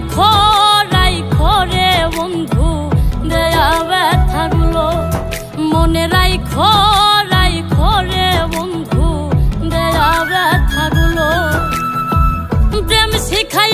রাইখো রাইখো রে বন্ধু, দেয়া ব্যথাগুলো মনে রাইখো রাইখো রে বন্ধু, দেয়া ব্যথাগুলো প্রেম শিখাই